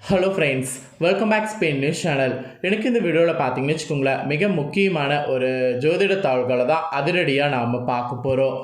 Hello friends welcome back Spain news channel எனக்கு இந்த வீடியோவில் பார்த்தீங்கன்னு வச்சுக்கோங்களேன் மிக முக்கியமான ஒரு ஜோதிட தாள்களை தான் அதிரடியாக நாம் பார்க்க போகிறோம்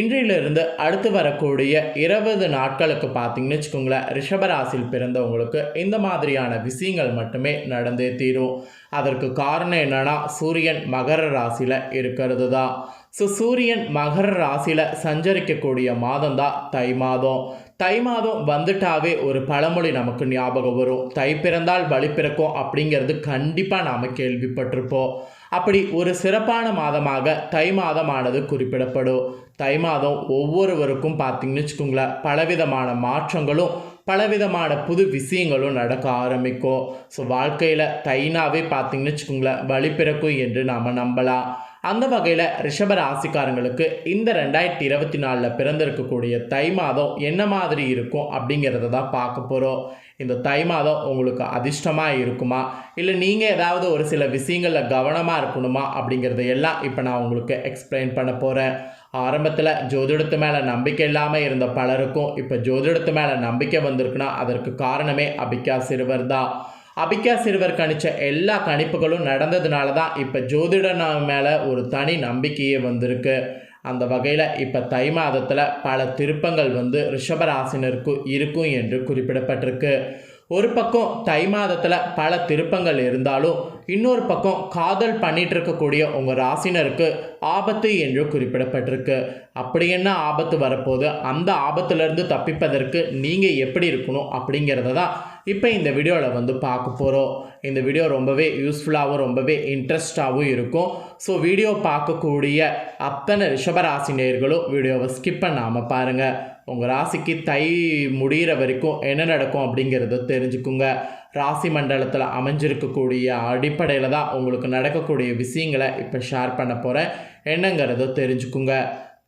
இன்றையிலிருந்து அடுத்து வரக்கூடிய இருபது நாட்களுக்கு பார்த்தீங்கன்னு வச்சுக்கோங்களேன் ரிஷபராசியில் பிறந்தவங்களுக்கு இந்த மாதிரியான விஷயங்கள் மட்டுமே நடந்தே தீரும். அதற்கு காரணம் என்னென்னா சூரியன் மகர ராசியில் இருக்கிறது தான். ஸோ சூரியன் மகர ராசியில் சஞ்சரிக்கக்கூடிய மாதம் தான் தை மாதம். தை மாதம் வந்துட்டாவே ஒரு பழமொழி நமக்கு ஞாபகம் வரும். தை பிறந்தால் வழி பிறக்கும் அப்படிங்கிறது கண்டிப்பாக நாம் கேள்விப்பட்டிருப்போம். அப்படி ஒரு சிறப்பான மாதமாக தை மாதமானது குறிப்பிடப்படும். தை மாதம் ஒவ்வொருவருக்கும் பார்த்தீங்கன்னு வச்சுக்கோங்களேன் பலவிதமான மாற்றங்களும் பலவிதமான புது விஷயங்களும் நடக்க ஆரம்பிக்கும். ஸோ வாழ்க்கையில் தைனாவே பார்த்தீங்கன்னு வச்சுக்கோங்களேன் வழி பிறக்கும் என்று நாம் நம்பலாம். அந்த வகையில் ரிஷப ராசிக்காரங்களுக்கு இந்த ரெண்டாயிரத்தி இருபத்தி நாலில் பிறந்திருக்கக்கூடிய தை மாதம் என்ன மாதிரி இருக்கும் அப்படிங்கிறத தான் பார்க்க போகிறோம் இந்த தை மாதம் உங்களுக்கு அதிர்ஷ்டமாக இருக்குமா? இல்லை நீங்கள் ஏதாவது ஒரு சில விஷயங்களில் கவனமாக இருக்கணுமா? அப்படிங்கிறத எல்லாம் இப்போ நான் உங்களுக்கு எக்ஸ்பிளைன் பண்ண போகிறேன் ஆரம்பத்தில் ஜோதிடத்து மேலே நம்பிக்கை இல்லாமல் இருந்த பலருக்கும் இப்போ ஜோதிடத்து மேலே நம்பிக்கை வந்திருக்குன்னா அதற்கு காரணமே அபிகா சிறுவர் தான். அபிகா சிறுவர் கணிச்ச எல்லா கணிப்புகளும் நடந்ததுனால தான் இப்போ ஜோதிட மேலே ஒரு தனி நம்பிக்கையே வந்திருக்கு. அந்த வகையில் இப்போ தை மாதத்தில் பல திருப்பங்கள் வந்து ரிஷபராசினருக்கு இருக்கும் என்று குறிப்பிடப்பட்டிருக்கு. ஒரு பக்கம் தை மாதத்தில் பல திருப்பங்கள் இருந்தாலும் இன்னொரு பக்கம் காதல் பண்ணிட்டு இருக்கக்கூடிய உங்கள் ராசினருக்கு ஆபத்து என்று குறிப்பிடப்பட்டிருக்கு. அப்படி என்ன ஆபத்து வரப்போது அந்த ஆபத்துலேருந்து தப்பிப்பதற்கு நீங்கள் எப்படி இருக்கணும் அப்படிங்கிறத தான் இப்போ இந்த வீடியோவில் வந்து பார்க்க போகிறோம் இந்த வீடியோ ரொம்பவே யூஸ்ஃபுல்லாகவும் ரொம்பவே இன்ட்ரெஸ்டாகவும் இருக்கும். ஸோ வீடியோ பார்க்கக்கூடிய அத்தனை ரிஷபராசி நேர்களும் வீடியோவை ஸ்கிப் பண்ணாமல் பாருங்கள் உங்கள் ராசிக்கு தை முடிகிற வரைக்கும் என்ன நடக்கும் அப்படிங்கிறத தெரிஞ்சுக்குங்க. ராசி மண்டலத்தில் அமைஞ்சிருக்கக்கூடிய அடிப்படையில் தான் உங்களுக்கு நடக்கக்கூடிய விஷயங்களை இப்போ ஷேர் பண்ண போகிறேன் என்னங்கிறத தெரிஞ்சுக்குங்க.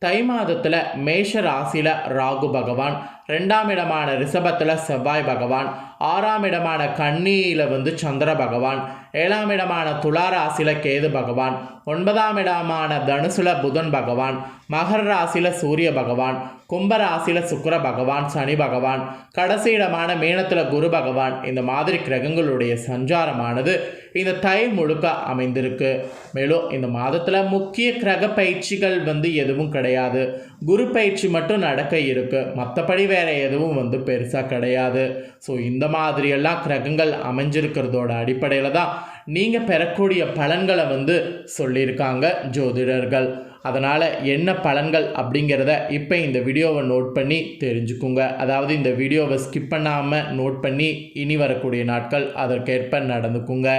தை மாதத்தில் மேஷ ராசியில் ராகு பகவான் ரெண்டாம் இடமான ரிஷபத்தில் செவ்வாய் பகவான் ஆறாம் இடமான கன்னியில் வந்து சந்திர பகவான் ஏழாம் இடமான துலா ராசியில் கேது பகவான் ஒன்பதாம் இடமான தனுசுல புதன் பகவான் மகர ராசியில் சூரிய பகவான் கும்ப ராசியில் சுக்கர பகவான் சனி பகவான் கடைசி இடமான மீனத்தில் குரு பகவான் இந்த மாதிரி கிரகங்களுடைய சஞ்சாரமானது இந்த தை முழுக்க அமைந்திருக்கு. மேலும் இந்த மாதத்தில் முக்கிய கிரக பயிற்சிகள் வந்து எதுவும் கிடையாது. குரு பயிற்சி மட்டும் நடக்க இருக்கு. மற்றபடி வேற எதுவும் வந்து பெருசாக கிடையாது. ஸோ இந்த மாதிரியெல்லாம் கிரகங்கள் அமைஞ்சிருக்கிறதோட அடிப்படையில் தான் நீங்கள் பெறக்கூடிய பலன்களை வந்து சொல்லியிருக்காங்க ஜோதிடர்கள். அதனால் என்ன பலன்கள் அப்படிங்கிறத இப்போ இந்த வீடியோவை நோட் பண்ணி தெரிஞ்சுக்குங்க. அதாவது இந்த வீடியோவை ஸ்கிப் பண்ணாமல் நோட் பண்ணி இனி வரக்கூடிய நாட்கள் அதற்கேற்ப நடந்துக்குங்க.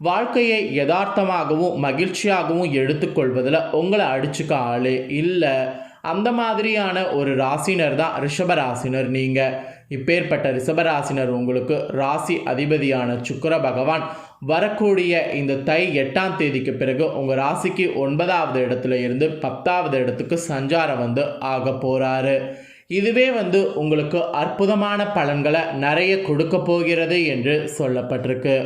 வாழ்க்கையை யதார்த்தமாகவும் மகிழ்ச்சியாகவும் எடுத்துக்கொள்வதில் உங்களை அடிச்சுக்க ஆள் இல்லை. அந்த மாதிரியான ஒரு ராசினர் தான் ரிஷபராசினர் நீங்கள் இப்பேற்பட்ட ரிஷபராசினர் உங்களுக்கு ராசி அதிபதியான சுக்கர பகவான் வரக்கூடிய இந்த தை எட்டாம் தேதிக்கு பிறகு உங்கள் ராசிக்கு ஒன்பதாவது இடத்துல இருந்து பத்தாவது இடத்துக்கு சஞ்சாரம் வந்து ஆக போகிறாரு இதுவே வந்து உங்களுக்கு அற்புதமான பலன்களை நிறைய கொடுக்க போகிறது என்று சொல்லப்பட்டிருக்கு.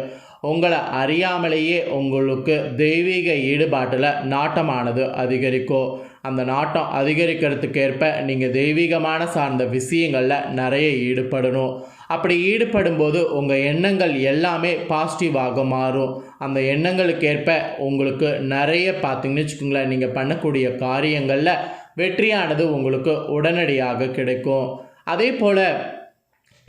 உங்களை அறியாமலேயே உங்களுக்கு தெய்வீக ஈடுபாட்டில் நாட்டமானது அதிகரிக்கும். அந்த நாட்டம் அதிகரிக்கிறதுக்கேற்ப நீங்கள் தெய்வீகமான சார்ந்த விஷயங்களில் நிறைய ஈடுபடணும். அப்படி ஈடுபடும் போது உங்கள் எண்ணங்கள் எல்லாமே பாசிட்டிவாக மாறும். அந்த எண்ணங்களுக்கேற்ப உங்களுக்கு நிறைய பார்த்தீங்கன்னு வச்சுக்கோங்களேன் நீங்கள் பண்ணக்கூடிய காரியங்களில் வெற்றியானது உங்களுக்கு உடனடியாக கிடைக்கும். அதே போல்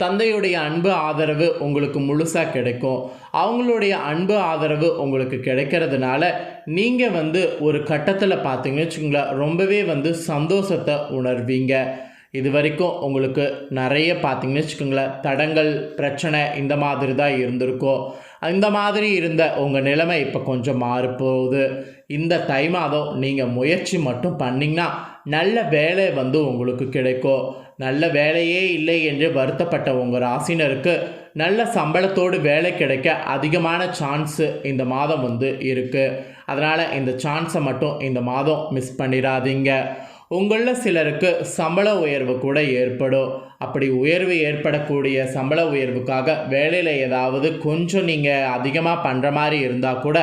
தந்தையுடைய அன்பு ஆதரவு உங்களுக்கு முழுசாக கிடைக்கும். அவங்களுடைய அன்பு ஆதரவு உங்களுக்கு கிடைக்கிறதுனால நீங்கள் வந்து ஒரு கட்டத்தில் பார்த்தீங்கன்னு வச்சுக்கோங்களேன் ரொம்பவே வந்து சந்தோஷத்தை உணர்வீங்க. இது வரைக்கும் உங்களுக்கு நிறைய பார்த்தீங்கன்னு வச்சுக்கோங்களேன் தடங்கள் பிரச்சனை இந்த மாதிரி தான் இருந்திருக்கும். இந்த மாதிரி இருந்த உங்கள் நிலைமை இப்போ கொஞ்சம் மாறப்போகுது. இந்த தை மாதம் நீங்கள் முயற்சி மட்டும் பண்ணிங்கன்னா நல்ல வேலை வந்து உங்களுக்கு கிடைக்கும். நல்ல வேலையே இல்லை என்று வருத்தப்பட்ட உங்கள் ராசினருக்கு நல்ல சம்பளத்தோடு வேலை கிடைக்க அதிகமான சான்ஸு இந்த மாதம் வந்து இருக்குது அதனால் இந்த சான்ஸை மட்டும் இந்த மாதம் மிஸ் பண்ணிடாதீங்க. உங்களில் சிலருக்கு சம்பள உயர்வு கூட ஏற்படும். அப்படி உயர்வு ஏற்படக்கூடிய சம்பள உயர்வுக்காக வேலையில் ஏதாவது கொஞ்சம் நீங்கள் அதிகமாக பண்ணுற மாதிரி இருந்தால் கூட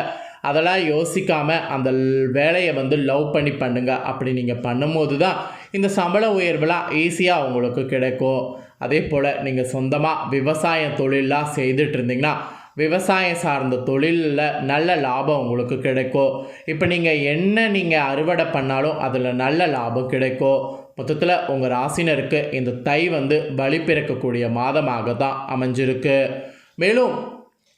அதெல்லாம் யோசிக்காமல் அந்த வேலையை வந்து லவ் பண்ணி பண்ணுங்க. அப்படி நீங்கள் பண்ணும்போது தான் இந்த சம்பள உயர்வுலாம் ஈஸியாக உங்களுக்கு கிடைக்கும். அதே போல் நீங்கள் சொந்தமாக விவசாய தொழிலாக செய்துட்டு இருந்தீங்கன்னா விவசாயம் சார்ந்த தொழிலில் நல்ல லாபம் உங்களுக்கு கிடைக்கும் இப்போ நீங்கள் என்ன நீங்கள் அறுவடை பண்ணாலும் அதில் நல்ல லாபம் கிடைக்கும் மொத்தத்தில் உங்கள் ராசினருக்கு இந்த தை வந்து பலி பிறக்கக்கூடிய மாதமாக தான் அமைஞ்சிருக்கு. மேலும்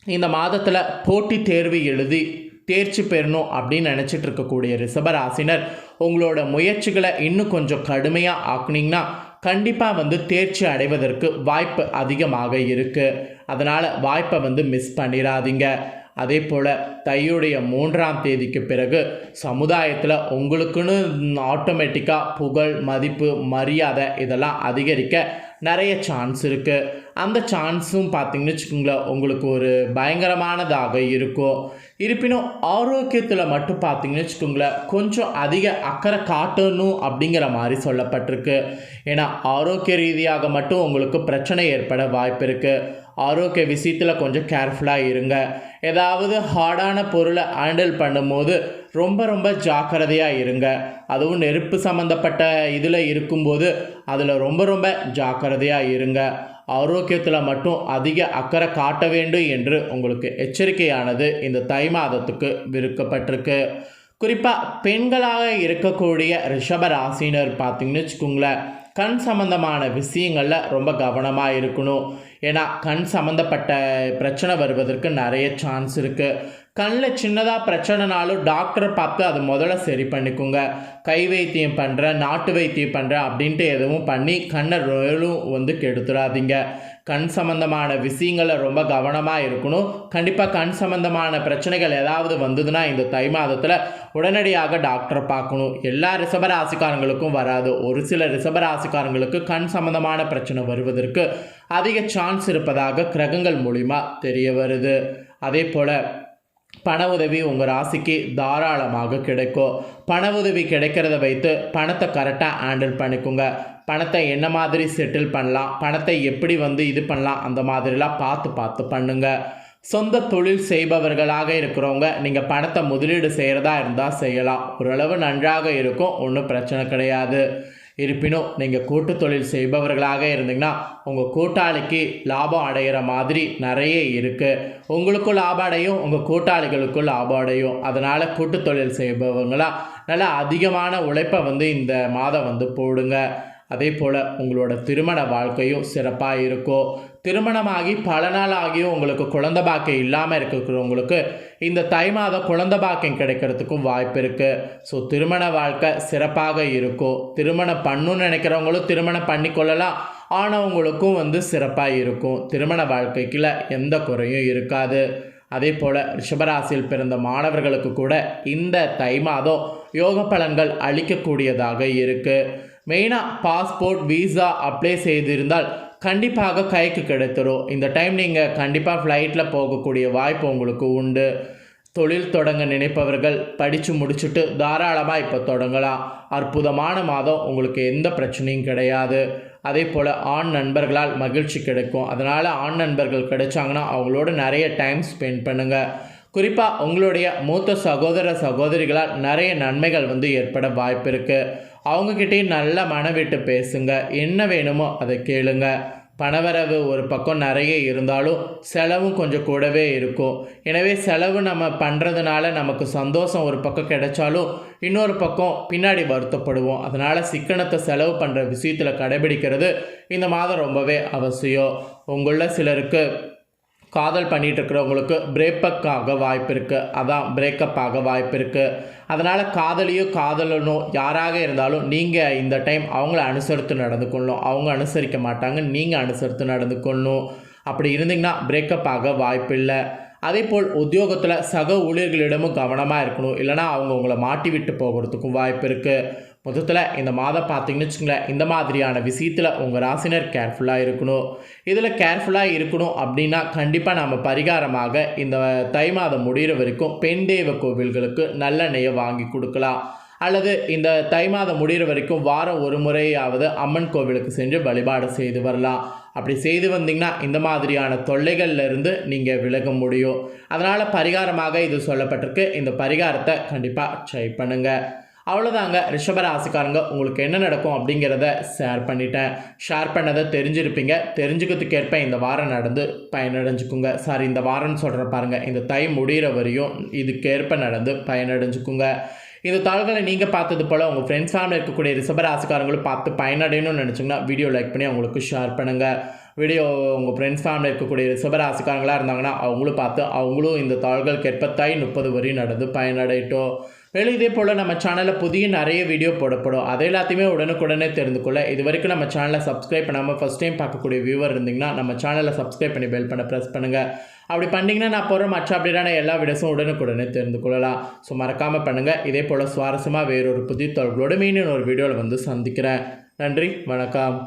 இந்த மாதத்தில் போட்டித் தேர்வு எழுதி தேர்ச்சி பெறணும் அப்படின்னு நினச்சிட்டு இருக்கக்கூடிய ரிஷபராசினர் உங்களோட முயற்சிகளை இன்னும் கொஞ்சம் கடுமையாக ஆக்குனீங்கன்னா கண்டிப்பாக வந்து தேர்ச்சி அடைவதற்கு வாய்ப்பு அதிகமாக இருக்குது அதனால் வாய்ப்பை வந்து மிஸ் பண்ணிடாதீங்க. அதே போல் தையுடைய மூன்றாம் தேதிக்கு பிறகு சமுதாயத்தில் உங்களுக்குன்னு ஆட்டோமேட்டிக்காக புகழ் மதிப்பு மரியாதை இதெல்லாம் அதிகரிக்க நிறைய சான்ஸ் இருக்குது அந்த சான்ஸும் பார்த்தீங்கன்னு வச்சுக்கோங்களேன் உங்களுக்கு ஒரு பயங்கரமானதாக இருக்கும். இருப்பினும் ஆரோக்கியத்தில் மட்டும் பார்த்தீங்கன்னு வச்சுக்கோங்களேன் கொஞ்சம் அதிக அக்கறை காட்டணும் அப்படிங்கிற மாதிரி சொல்லப்பட்டிருக்கு. ஏன்னா ஆரோக்கிய ரீதியாக மட்டும் உங்களுக்கு பிரச்சனை ஏற்பட வாய்ப்பு இருக்குது ஆரோக்கிய விஷயத்தில் கொஞ்சம் கேர்ஃபுல்லாக இருங்க. ஏதாவது ஹார்டான பொருளை ஹேண்டில் பண்ணும்போது ரொம்ப ரொம்ப ஜாக்கிரதையாக இருங்க. அதுவும் நெருப்பு சம்மந்தப்பட்ட இதில் இருக்கும்போது அதில் ரொம்ப ரொம்ப ஜாக்கிரதையாக இருங்க. ஆரோக்கியத்தில் மட்டும் அதிக அக்கறை காட்ட வேண்டும் என்று உங்களுக்கு எச்சரிக்கையானது இந்த தை மாதத்துக்கு விருக்கப்பட்டிருக்கு குறிப்பாக பெண்களாக இருக்கக்கூடிய ரிஷப ராசினர் பார்த்தீங்கன்னு வச்சுக்கோங்களேன் கண் சம்மந்தமான விஷயங்களில் ரொம்ப கவனமாக இருக்கணும். ஏன்னா கண் சம்மந்தப்பட்ட பிரச்சனை வருவதற்கு நிறைய சான்ஸ் இருக்குது கண்ணில் சின்னதாக பிரச்சனைனாலும் டாக்டரை பார்த்து அதை முதல்ல சரி பண்ணிக்கோங்க. கை வைத்தியம் பண்ணுறேன் நாட்டு வைத்தியம் பண்ணுறேன் அப்படின்ட்டு எதுவும் பண்ணி கண்ணை ரொயலும் வந்து கெடுத்துடாதீங்க கண் சம்மந்தமான விஷயங்களை ரொம்ப கவனமாக இருக்கணும். கண்டிப்பாக கண் சம்மந்தமான பிரச்சனைகள் ஏதாவது வந்ததுன்னா இந்த தை மாதத்தில் உடனடியாக டாக்டரை பார்க்கணும். எல்லா ரிஷபராசிக்காரங்களுக்கும் வராது. ஒரு சில ரிஷபராசிக்காரங்களுக்கு கண் சம்மந்தமான பிரச்சனை வருவதற்கு அதிக சான்ஸ் இருப்பதாக கிரகங்கள் மூலிமா தெரிய வருது. அதே போல் பண உதவி உங்கள் ராசிக்கு தாராளமாக கிடைக்கும் பண உதவி கிடைக்கிறத வைத்து பணத்தை கரெக்டாக ஹேண்டில் பண்ணிக்கோங்க. பணத்தை என்ன மாதிரி செட்டில் பண்ணலாம்? பணத்தை எப்படி வந்து இது பண்ணலாம்? அந்த மாதிரிலாம் பார்த்து பார்த்து பண்ணுங்கள் சொந்த தொழில் செய்பவர்களாக இருக்கிறவங்க நீங்கள் பணத்தை முதலீடு செய்கிறதா இருந்தால் செய்யலாம். ஓரளவு நன்றாக இருக்கும் ஒன்றும் பிரச்சனை கிடையாது. இருப்பினும் நீங்கள் கூட்டு தொழில் செய்பவர்களாக இருந்தீங்கன்னா உங்கள் கூட்டாளிக்கு லாபம் அடைகிற மாதிரி நிறைய இருக்குது உங்களுக்கும் லாபம் அடையும் உங்கள் கூட்டாளிகளுக்கும் லாபம் அடையும். அதனால் கூட்டு தொழில் செய்பவங்களாம் நல்லா அதிகமான உழைப்பை வந்து இந்த மாதம் வந்து போடுங்க. அதே போல் உங்களோட திருமண வாழ்க்கையும் சிறப்பாக இருக்கும். திருமணமாகி பல நாள் ஆகியும் உங்களுக்கு குழந்த பாக்கியம் இல்லாமல் இருக்கிறவங்களுக்கு இந்த தை மாதம் குழந்த பாக்கியம் கிடைக்கிறதுக்கும் வாய்ப்பு இருக்குது ஸோ திருமண வாழ்க்கை சிறப்பாக இருக்கும். திருமணம் பண்ணணும்னு நினைக்கிறவங்களும் திருமணம் பண்ணிக்கொள்ளலாம் ஆனவங்களுக்கும் வந்து சிறப்பாக இருக்கும். திருமண வாழ்க்கைக்குள்ள எந்த குறையும் இருக்காது. அதே போல் ரிஷபராசியில் பிறந்த மாணவர்களுக்கு கூட இந்த தை மாதம் யோக பலன்கள் அளிக்கக்கூடியதாக இருக்குது மெயினாக பாஸ்போர்ட் வீசா அப்ளை செய்திருந்தால் கண்டிப்பாக கைக்கு கிடைத்துரும். இந்த டைம் நீங்கள் கண்டிப்பாக ஃப்ளைட்டில் போகக்கூடிய வாய்ப்பு உங்களுக்கு உண்டு. தொழில் தொடங்க நினைப்பவர்கள் படித்து முடிச்சுட்டு தாராளமாக இப்போ தொடங்கலாம். அற்புதமான மாதம் உங்களுக்கு எந்த பிரச்சனையும் கிடையாது. அதே போல் ஆண் நண்பர்களால் மகிழ்ச்சி கிடைக்கும். அதனால் ஆண் நண்பர்கள் கிடைச்சாங்கன்னா அவங்களோட நிறைய டைம் ஸ்பெண்ட் பண்ணுங்கள் குறிப்பாக உங்களுடைய மூத்த சகோதர சகோதரிகளால் நிறைய நன்மைகள் வந்து ஏற்பட வாய்ப்பு இருக்குது அவங்கக்கிட்டேயும் நல்ல மனவிட்டு பேசுங்க. என்ன வேணுமோ அதை கேளுங்க. பணவரவு ஒரு பக்கம் நிறைய இருந்தாலும் செலவும் கொஞ்சம் கூடவே இருக்கும். எனவே செலவு நம்ம பண்ணுறதுனால நமக்கு சந்தோஷம் ஒரு பக்கம் கிடைச்சாலும் இன்னொரு பக்கம் பின்னாடி வருத்தப்படுவோம். அதனால் சிக்கனத்தை செலவு பண்ணுற விஷயத்தில் கடைபிடிக்கிறது இந்த மாதம் ரொம்பவே அவசியம். உங்களில் சிலருக்கு காதல் பண்ணிகிட்டு இருக்கிறவங்களுக்கு பிரேக்கப் ஆக வாய்ப்பு இருக்குது அதான் பிரேக்கப் ஆக வாய்ப்பு இருக்குது அதனால் காதலியோ காதலனோ யாராக இருந்தாலும் நீங்கள் இந்த டைம் அவங்கள அனுசரித்து நடந்து கொள்ளணும். அவங்க அனுசரிக்க மாட்டாங்க நீங்கள் அனுசரித்து நடந்து கொள்ளணும். அப்படி இருந்தீங்கன்னா பிரேக்கப் ஆக வாய்ப்பு இல்லை அதே போல் உத்தியோகத்தில் சக ஊழியர்களிடமும் கவனமாக இருக்கணும். இல்லைனா அவங்க உங்களை மாட்டி விட்டு போகிறதுக்கும் வாய்ப்பு இருக்குது மொத்தத்தில் இந்த மாதம் பார்த்தீங்கன்னு வச்சுங்களேன் இந்த மாதிரியான விஷயத்தில் உங்கள் ராசினர் கேர்ஃபுல்லாக இருக்கணும். இதில் கேர்ஃபுல்லாக இருக்கணும் அப்படின்னா கண்டிப்பாக நம்ம பரிகாரமாக இந்த தை மாதம் முடிகிற வரைக்கும் பெண் தெய்வ கோவில்களுக்கு நல்லெண்ணெயை வாங்கி கொடுக்கலாம். அல்லது இந்த தை மாதம் முடிகிற வரைக்கும் வாரம் ஒரு முறையாவது அம்மன் கோவிலுக்கு சென்று வழிபாடு செய்து வரலாம். அப்படி செய்து வந்தீங்கன்னா இந்த மாதிரியான தொல்லைகள்ல இருந்து நீங்கள் விலக முடியும். அதனால் பரிகாரமாக இது சொல்லப்பட்டிருக்கு. இந்த பரிகாரத்தை கண்டிப்பாக ட்ரை பண்ணுங்கள் அவ்வளோதாங்க ரிஷபராசிக்காரங்க உங்களுக்கு என்ன நடக்கும் அப்படிங்கிறத ஷேர் பண்ணிட்டேன். ஷேர் பண்ணதை தெரிஞ்சிருப்பீங்க. தெரிஞ்சுக்கிறதுக்கேற்ப இந்த வாரம் நடந்து பயனடைஞ்சுக்குங்க. சாரி இந்த வாரம்னு சொல்கிற பாருங்கள் இந்த தை முடிகிற வரையும் இதுக்கேற்ப நடந்து பயனடைஞ்சுக்குங்க. இந்த தாள்களை நீங்கள் பார்த்தது போல் உங்கள் ஃப்ரெண்ட்ஸ் ஃபேமிலி இருக்கக்கூடிய ரிசபராசிக்காரங்களும் பார்த்து பயனடையணும்னு நினச்சிங்கன்னா வீடியோ லைக் பண்ணி அவங்களுக்கு ஷேர் பண்ணுங்கள் வீடியோ உங்கள் ஃப்ரெண்ட்ஸ் ஃபேமிலி இருக்கக்கூடிய ரிசபராசிக்காரங்களாக இருந்தாங்கன்னா அவங்களும் பார்த்து அவங்களும் இந்த தாள்களுக்கு ஏற்பத்தாய் முப்பது வரையும் நடந்து பயனடையட்டும். மேலும் இதே போல் நம்ம சேனலில் புதிய நிறைய வீடியோ போடப்படும். அதை எல்லாத்தையுமே உடனுக்குடனே தெரிந்து கொள்ள இது வரைக்கும் நம்ம சேனலை சப்ஸ்கிரைப் பண்ணாமல் ஃபஸ்ட் டைம் பார்க்கக்கூடிய வியூவர் இருந்தீங்கன்னா நம்ம சேனலை சப்ஸ்கிரைப் பண்ணி பெல் பண்ண ப்ரெஸ் பண்ணுங்கள் அப்படி பண்ணிங்கன்னா நான் போகிற மற்ற அப்படின்னா எல்லா வீடியோஸும் உடனுக்குடனே தெரிந்து கொள்ளலாம். ஸோ மறக்காமல் பண்ணுங்கள் இதே போல் சுவாரஸ்யமாக வேறொரு புதிய தொழில்களோடு மீண்டும் ஒரு வீடியோவில் வந்து சந்திக்கிறேன். நன்றி. வணக்கம்.